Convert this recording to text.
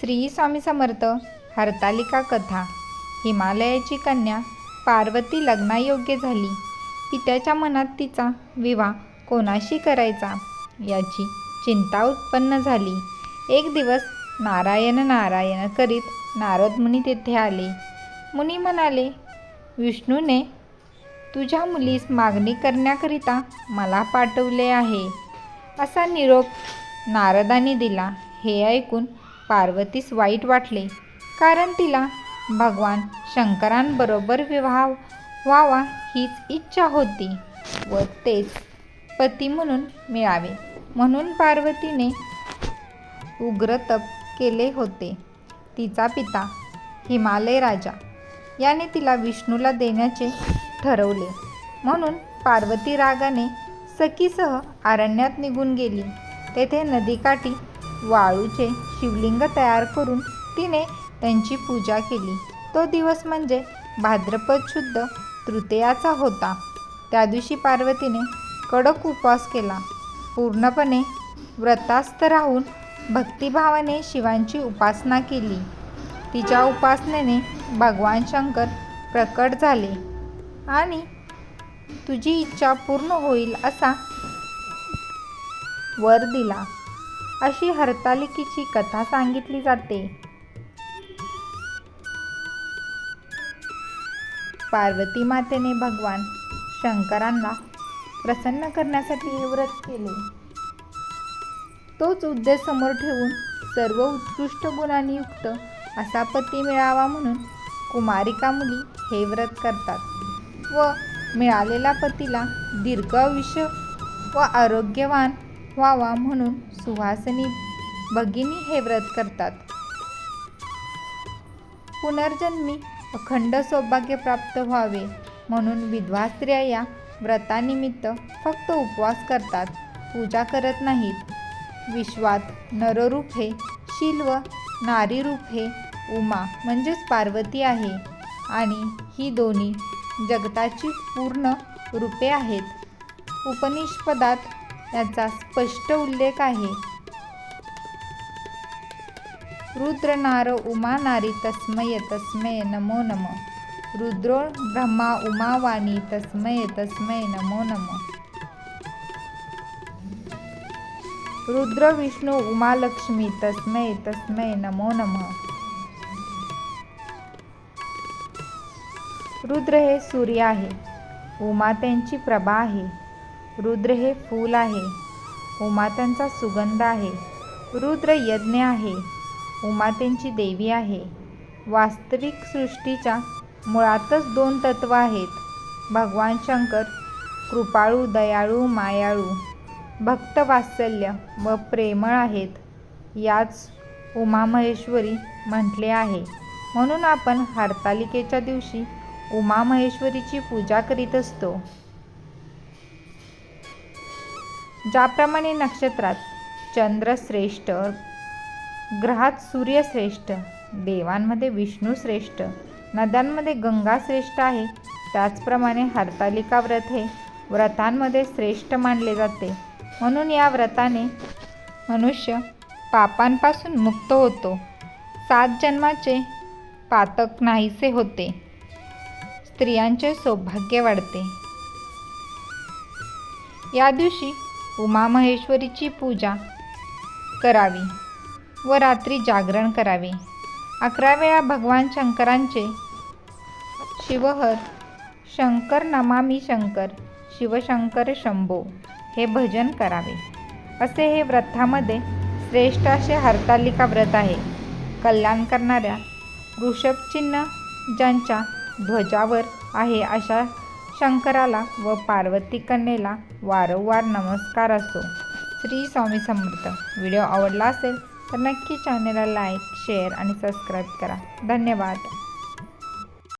श्री स्वामी समर्थ हरतालिका कथा हिमालयाची कन्या पार्वती लग्नायोग्य झाली. पित्याच्या मनात तिचा विवाह कोणाशी करायचा? याची चिंता उत्पन्न झाली. एक दिवस नारायण नारायण करीत नारद मुनी तेथे आले. मुनी म्हणाले विष्णूने तुझ्या मुलीस मागणी करण्याकरिता मला पाठवले आहे. असा निरोप नारदाने दिला. हे ऐकून पार्वतीस वाईट वाटले. कारण तिला भगवान शंकरांबरोबर विवाह व्हावा हीच इच्छा होती व तेच पती म्हणून मिळावे. म्हणून पार्वतीने उग्र तप केले होते. तिचा पिता हिमालय राजा याने तिला विष्णूला देण्याचे ठरवले. म्हणून पार्वती रागाने सखीसह अरण्यात निघून गेली. तेथे नदीकाठी वाळूचे शिवलिंग तयार करून तिने त्यांची पूजा केली. तो दिवस म्हणजे भाद्रपद शुद्ध तृतीयाचा होता. त्या दिवशी पार्वतीने कडक उपवास केला. पूर्णपणे व्रतास्थ राहून भक्तिभावाने शिवांची उपासना केली. तिच्या उपासनेने भगवान शंकर प्रकट झाले आणि तुझी इच्छा पूर्ण होईल असा वर दिला. अशी हरतालिकेची कथा सांगितली जाते. पार्वती मातेने भगवान शंकरांना प्रसन्न करण्यासाठी हे व्रत केले. तोच उद्देश समोर ठेवून सर्व उत्कृष्ट गुणांनी युक्त असा पती मिळावा म्हणून कुमारिका मुली हे व्रत करतात व मिळालेला पतीला दीर्घ आयुष्य व आरोग्यवान व्हावा म्हणून सुहासनी भगिनी हे व्रत करतात. पुनर्जन्मी अखंड सौभाग्य प्राप्त व्हावे म्हणून विधवा स्त्रिया या व्रतानिमित्त फक्त उपवास करतात पूजा करत नाहीत. विश्वात नररूप हे शिल व नारीरूप हे उमा म्हणजेच पार्वती आहे आणि ही दोन्ही जगताची पूर्ण रूपे आहेत. उपनिषपदात याचा स्पष्ट उल्लेख आहे. रुद्र नार उमा नारी तस्मय तस्मय नमो नम. रुद्रो ब्रह्मा उमा वाणी तस्मय तस्मय नमो नम. रुद्र विष्णू उमा लक्ष्मी तस्मय तस्मय नमो नमः. रुद्र हे सूर्य आहे. उमा त्यांची प्रभा आहे. रुद्र हे फूल आहे. उमातांचा सुगंध आहे. रुद्र यज्ञ आहे. उमातेंची देवी आहे. वास्तविक सृष्टीच्या मुळातच दोन तत्व आहेत. भगवान शंकर कृपाळू दयाळू मायाळू. भक्तवात्सल्य व प्रेमळ आहेत. याच उमामहेश्वरी म्हटले आहे. म्हणून आपण हरतालिकेच्या दिवशी उमामहेश्वरीची पूजा करीत असतो. ज्याप्रमाणे नक्षत्रात चंद्र श्रेष्ठ ग्रहात सूर्य श्रेष्ठ देवांमध्ये विष्णू श्रेष्ठ नद्यांमध्ये गंगा श्रेष्ठ आहे त्याचप्रमाणे हरतालिका व्रत हे व्रतांमध्ये श्रेष्ठ मानले जाते. म्हणून या व्रताने मनुष्य पापांपासून मुक्त होतो. सात जन्माचे पातक नाहीसे होते. स्त्रियांचे सौभाग्य वाढते. या दिवशी उमामहेश्वरीची पूजा करावी व रात्री जागरण करावे. अकरा वेळा भगवान शंकरांचे शिवहर शंकर नमामी शंकर शिवशंकर शंभो हे भजन करावे. असे हे व्रतामध्ये श्रेष्ठ असे हरतालिका व्रत आहे. कल्याण करणाऱ्या वृषभचिन्ह ज्यांच्या ध्वजावर आहे अशा शंकराला व पार्वती कन्येला वारंवार नमस्कार असो. श्री स्वामी समर्थ. व्हिडिओ आवडला असेल तर नक्की चॅनलला लाईक शेअर आणि सबस्क्राईब करा. धन्यवाद.